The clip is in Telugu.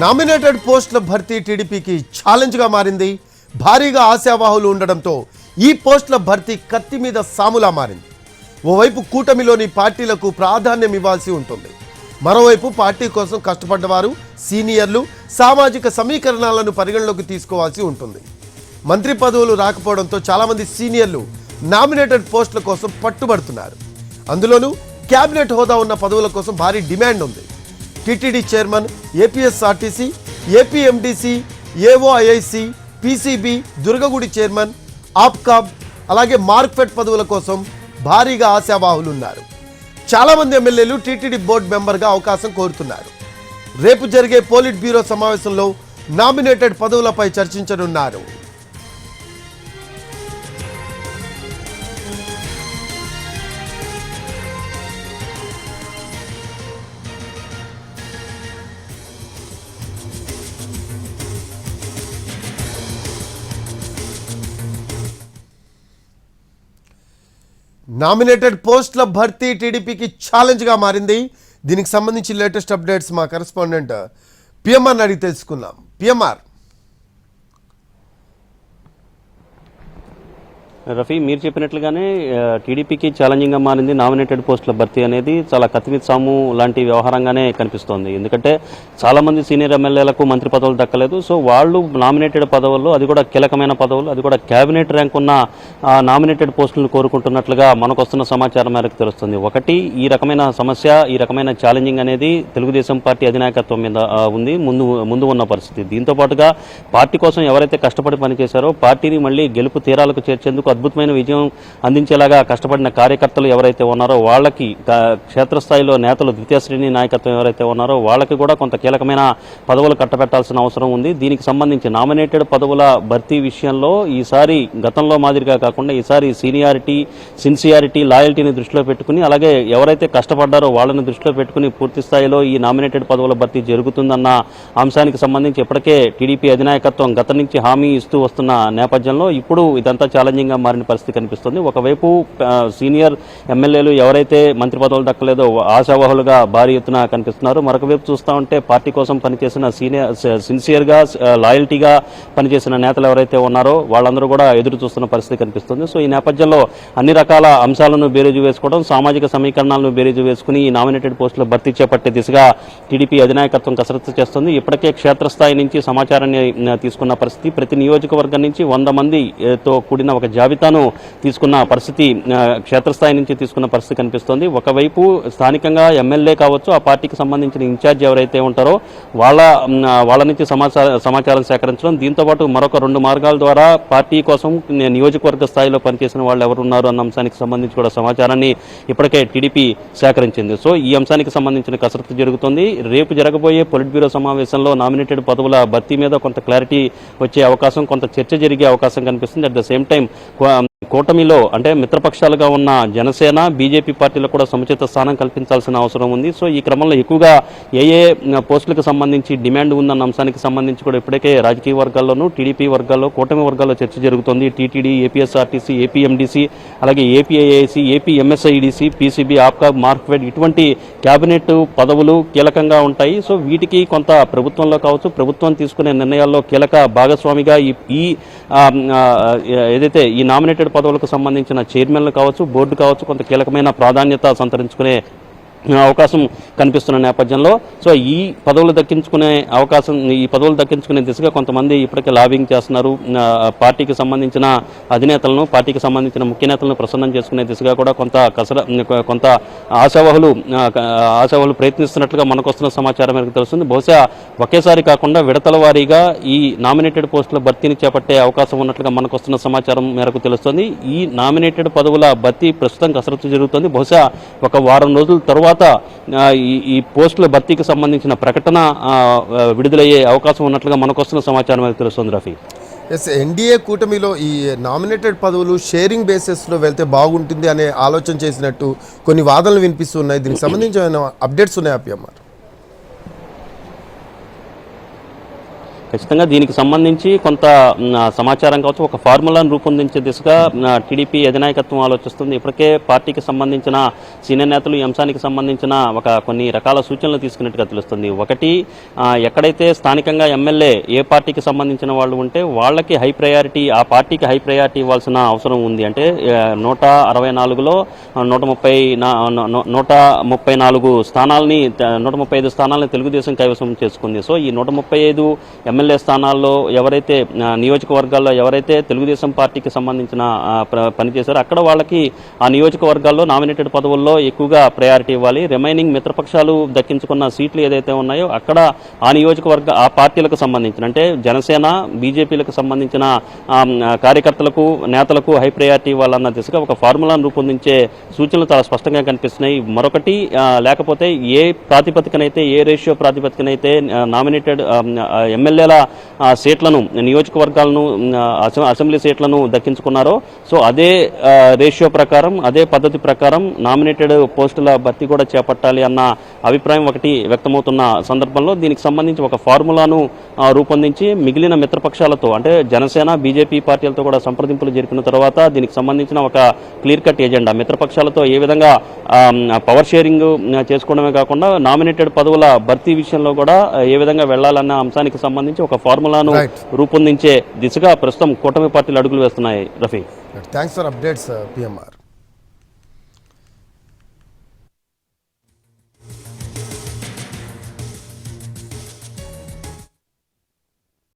నామినేటెడ్ పోస్టుల భర్తీ టీడీపీకి ఛాలెంజ్గా మారింది. భారీగా ఆశావాహులు ఉండడంతో ఈ పోస్టుల భర్తీ కత్తి మీద సాములా మారింది. ఓవైపు కూటమిలోని పార్టీలకు ప్రాధాన్యం ఇవ్వాల్సి ఉంటుంది. మరోవైపు పార్టీ కోసం కష్టపడ్డవారు సీనియర్లు సామాజిక సమీకరణాలను పరిగణలోకి తీసుకోవాల్సి ఉంటుంది. మంత్రి పదవులు రాకపోవడంతో చాలామంది సీనియర్లు నామినేటెడ్ పోస్టుల కోసం పట్టుబడుతున్నారు. అందులోనూ క్యాబినెట్ హోదా ఉన్న పదవుల కోసం భారీ డిమాండ్ ఉంది. TTD chairman APSRTC APMDC ఏఓఐఐసి PCB దుర్గగుడి చైర్మన్ ఆప్కాబ్ అలాగే మార్క్ఫెట్ పదవుల కోసం భారీగా ఆశావాహులు ఉన్నారు ఎమ్మెల్యేలు టీటీడీ బోర్డు మెంబర్గా అవకాశం కోరుతున్నారు. రేపు జరిగే పోలిట్ బ్యూరో సమావేశంలో నామినేటెడ్ పదవులపై చర్చించనున్నారు. నామినేటెడ్ పోస్టుల భర్తీ టీడీపీకి ఛాలెంజ్గా మారింది. దీనికి సంబంధించి లేటెస్ట్ అప్డేట్స్ మా కరెస్పాండెంట్ పిఎంఆర్ని అడిగి తెలుసుకుందాం. పిఎంఆర్ రఫీ మీరు చెప్పినట్లుగానే టీడీపీకి ఛాలెంజింగ్గా మారింది. నామినేటెడ్ పోస్టుల భర్తీ అనేది చాలా కత్తిమీద సాము లాంటి వ్యవహారంగానే కనిపిస్తోంది. ఎందుకంటే చాలామంది సీనియర్ ఎమ్మెల్యేలకు మంత్రి పదవులు దక్కలేదు. సో వాళ్ళు నామినేటెడ్ పదవుల్లో అది కూడా కీలకమైన పదవులు అది కూడా క్యాబినెట్ ర్యాంక్ ఉన్న నామినేటెడ్ పోస్టులను కోరుకుంటున్నట్లుగా మనకు వస్తున్న సమాచారం మేరకు తెలుస్తుంది. ఒకటి ఈ రకమైన సమస్య ఈ రకమైన ఛాలెంజింగ్ అనేది తెలుగుదేశం పార్టీ అధినాయకత్వం మీద ఉంది. ముందు ముందు ఉన్న పరిస్థితి. దీంతో పాటుగా పార్టీ కోసం ఎవరైతే కష్టపడి పనిచేశారో పార్టీని మళ్ళీ గెలుపు తీరాలకు చేర్చేందుకు అద్భుతమైన విజయం అందించేలాగా కష్టపడిన కార్యకర్తలు ఎవరైతే ఉన్నారో వాళ్ళకి క్షేత్రస్థాయిలో నేతలు ద్వితీయ శ్రేణి నాయకత్వం ఎవరైతే ఉన్నారో వాళ్ళకి కూడా కొంత కీలకమైన పదవులు కట్టబెట్టాల్సిన అవసరం ఉంది. దీనికి సంబంధించి నామినేటెడ్ పదవుల భర్తీ విషయంలో ఈసారి గతంలో మాదిరిగా కాకుండా ఈసారి సీనియారిటీ సిన్సియారిటీ లాయల్టీని దృష్టిలో పెట్టుకుని అలాగే ఎవరైతే కష్టపడ్డారో వాళ్ళని దృష్టిలో పెట్టుకుని పూర్తి స్థాయిలో ఈ నామినేటెడ్ పదవుల భర్తీ జరుగుతుందన్న అంశానికి సంబంధించి ఇప్పటికే టీడీపీ అధినాయకత్వం గత నుంచి హామీ ఇస్తూ వస్తున్న నేపథ్యంలో ఇప్పుడు ఇదంతా ఛాలెంజింగ్గా మారిన పరిస్థితి కనిపిస్తుంది. ఒకవైపు సీనియర్ ఎమ్మెల్యేలు ఎవరైతే మంత్రి పదవులు దక్కలేదో ఆశావాహులుగా భారీ ఎత్తున కనిపిస్తున్నారు. మరొక వైపు చూస్తూ ఉంటే పార్టీ కోసం పనిచేసిన సీనియర్ సిన్సియర్గా లాయల్టీగా పనిచేసిన నేతలు ఎవరైతే ఉన్నారో వాళ్ళందరూ కూడా ఎదురు చూస్తున్న పరిస్థితి కనిపిస్తుంది. సో ఈ నేపథ్యంలో అన్ని రకాల అంశాలను బేరీజు వేసుకోవడం సామాజిక సమీకరణాలను బేరీజు వేసుకుని ఈ నామినేటెడ్ పోస్టుల భర్తీ చేపట్టే దిశగా టీడీపీ అధినాయకత్వం కసరత్తు చేస్తుంది. ఇప్పటికే క్షేత్రస్థాయి నుంచి సమాచారాన్ని తీసుకున్న పరిస్థితి. ప్రతి నియోజకవర్గం నుంచి వంద మందితో కూడిన ఒక జాబితాను తీసుకున్న పరిస్థితి క్షేత్రస్థాయి నుంచి తీసుకున్న పరిస్థితి కనిపిస్తోంది. ఒకవైపు స్థానికంగా ఎమ్మెల్యే కావచ్చు ఆ పార్టీకి సంబంధించిన ఇన్ఛార్జ్ ఎవరైతే ఉంటారో వాళ్ళ వాళ్ళ నుంచి సమాచార సమాచారం సేకరించడం దీంతో పాటు మరొక రెండు మార్గాల ద్వారా పార్టీ కోసం నియోజకవర్గ స్థాయిలో పనిచేసిన వాళ్ళు ఎవరు ఉన్నారు అన్న అంశానికి సంబంధించి కూడా సమాచారాన్ని ఇప్పటికే టీడీపీ సేకరించింది. సో ఈ అంశానికి సంబంధించిన కసరత్తు జరుగుతుంది. రేపు జరగబోయే పొలిట్ బ్యూరో సమావేశంలో నామినేటెడ్ పదవుల భర్తీ మీద కొంత క్లారిటీ వచ్చే అవకాశం కొంత చర్చ జరిగే అవకాశం కనిపిస్తుంది. At the same time from కూటమిలో అంటే మిత్రపక్షాలుగా ఉన్న జనసేన బీజేపీ పార్టీలకు కూడా సముచిత స్థానం కల్పించాల్సిన అవసరం ఉంది. సో ఈ క్రమంలో ఎక్కువగా ఏ ఏ పోస్టులకు సంబంధించి డిమాండ్ ఉందన్న అంశానికి సంబంధించి కూడా ఇప్పటికే రాజకీయ వర్గాల్లోనూ టీడీపీ వర్గాల్లో కూటమి వర్గాల్లో చర్చ జరుగుతుంది. టీటీడీ ఏపీఎస్ఆర్టీసీ ఏపీఎండీసీ అలాగే APIIC APMSIDC PCB APCO Markfed ఇటువంటి కేబినెట్ పదవులు కీలకంగా ఉంటాయి. సో వీటికి కొంత ప్రభుత్వంలో కావచ్చు ప్రభుత్వం తీసుకునే నిర్ణయాల్లో కీలక భాగస్వామిగా ఈ ఈ ఏదైతే ఈ నామినేటెడ్ పదవులకు సంబంధించిన చైర్మన్లు కావచ్చు బోర్డు కావచ్చు కొంత కీలకమైన ప్రాధాన్యత సంతరించుకునే అవకాశం కనిపిస్తున్న నేపథ్యంలో. సో ఈ పదవులు దక్కించుకునే అవకాశం ఈ పదవులు దక్కించుకునే దిశగా కొంతమంది ఇప్పటికే లాబింగ్ చేస్తున్నారు. పార్టీకి సంబంధించిన అధినేతలను పార్టీకి సంబంధించిన ముఖ్య నేతలను ప్రసన్నం చేసుకునే దిశగా కూడా కొంత కసర కొంత ఆశావహులు ఆశావహులు ప్రయత్నిస్తున్నట్లుగా మనకు వస్తున్న సమాచారం మేరకు తెలుస్తుంది. బహుశా ఒకేసారి కాకుండా విడతల వారీగా ఈ నామినేటెడ్ పోస్టుల భర్తీని చేపట్టే అవకాశం ఉన్నట్లుగా మనకు వస్తున్న సమాచారం మేరకు తెలుస్తుంది. ఈ నామినేటెడ్ పదవుల భర్తీ ప్రస్తుతం కసరత్తు జరుగుతుంది. బహుశా ఒక వారం రోజుల తరువాత తర్వాత ఈ పోస్టుల భర్తీకి సంబంధించిన ప్రకటన విడుదలయ్యే అవకాశం ఉన్నట్లుగా మనకొస్తున్న సమాచారం అయితే తెలుస్తుంది రఫీ. ఎస్ ఎన్డీఏ కూటమిలో ఈ నామినేటెడ్ పదవులు షేరింగ్ బేసిస్లో వెళ్తే బాగుంటుంది అనే ఆలోచన చేసినట్టు కొన్ని వాదనలు వినిపిస్తున్నాయి దీనికి సంబంధించిన అప్డేట్స్ ఉన్నాయి పిఎంఆర్ ఖచ్చితంగా దీనికి సంబంధించి కొంత సమాచారం కావచ్చు ఒక ఫార్ములాను రూపొందించే దిశగా టీడీపీ అధినాయకత్వం ఆలోచిస్తుంది. ఇప్పటికే పార్టీకి సంబంధించిన సీనియర్ నేతలు ఈ అంశానికి సంబంధించిన ఒక కొన్ని రకాల సూచనలు తీసుకున్నట్టుగా తెలుస్తుంది. ఒకటి ఎక్కడైతే స్థానికంగా ఎమ్మెల్యే ఏ పార్టీకి సంబంధించిన వాళ్ళు ఉంటే వాళ్ళకి హై ప్రయారిటీ ఆ పార్టీకి హై ప్రయారిటీ ఇవ్వాల్సిన అవసరం ఉంది. అంటే నూట అరవై నాలుగులో నూట ముప్పై నూట ముప్పై నాలుగు స్థానాలని నూట ముప్పై ఐదు స్థానాలను తెలుగుదేశం కైవసం చేసుకుంది. సో ఈ నూట ముప్పై ఐదు ఎమ్మెల్యే ఎమ్మెల్యే స్థానాల్లో ఎవరైతే నియోజకవర్గాల్లో ఎవరైతే తెలుగుదేశం పార్టీకి సంబంధించిన పనిచేశారో అక్కడ వాళ్ళకి ఆ నియోజకవర్గాల్లో నామినేటెడ్ పదవుల్లో ఎక్కువగా ప్రయారిటీ ఇవ్వాలి. రిమైనింగ్ మిత్రపక్షాలు దక్కించుకున్న సీట్లు ఏదైతే ఉన్నాయో అక్కడ ఆ నియోజకవర్గ ఆ పార్టీలకు సంబంధించిన అంటే జనసేన బీజేపీలకు సంబంధించిన కార్యకర్తలకు నేతలకు హై ప్రయారిటీ ఇవ్వాలన్న దిశగా ఒక ఫార్ములాను రూపొందించే సూచనలు చాలా స్పష్టంగా కనిపిస్తున్నాయి. మరొకటి లేకపోతే ఏ ప్రాతిపదికనైతే ఏ రేషియో ప్రాతిపదికనైతే నామినేటెడ్ ఎమ్మెల్యేల సీట్లను నియోజకవర్గాలను అసెంబ్లీ సీట్లను దక్కించుకున్నారో సో అదే రేషియో ప్రకారం అదే పద్ధతి ప్రకారం నామినేటెడ్ పోస్టుల భర్తీ కూడా చేపట్టాలి అన్న అభిప్రాయం ఒకటి వ్యక్తమవుతున్న సందర్భంలో దీనికి సంబంధించి ఒక ఫార్ములాను రూపొందించి మిగిలిన మిత్రపక్షాలతో అంటే జనసేన బీజేపీ పార్టీలతో కూడా సంప్రదింపులు జరిపిన తర్వాత దీనికి సంబంధించిన ఒక క్లియర్ కట్ ఎజెండా. మిత్రపక్షాలతో ఏ విధంగా పవర్ షేరింగ్ చేసుకోవడమే కాకుండా నామినేటెడ్ పదవుల భర్తీ విషయంలో కూడా ఏ విధంగా వెళ్ళాలన్న అంశానికి సంబంధించి ఒక ఫార్ములాను. రూపొందించే దిశగా ప్రస్తుతం కూటమి పార్టీలు అడుగులు వేస్తున్నాయి. Rafi. Thanks for updates PMR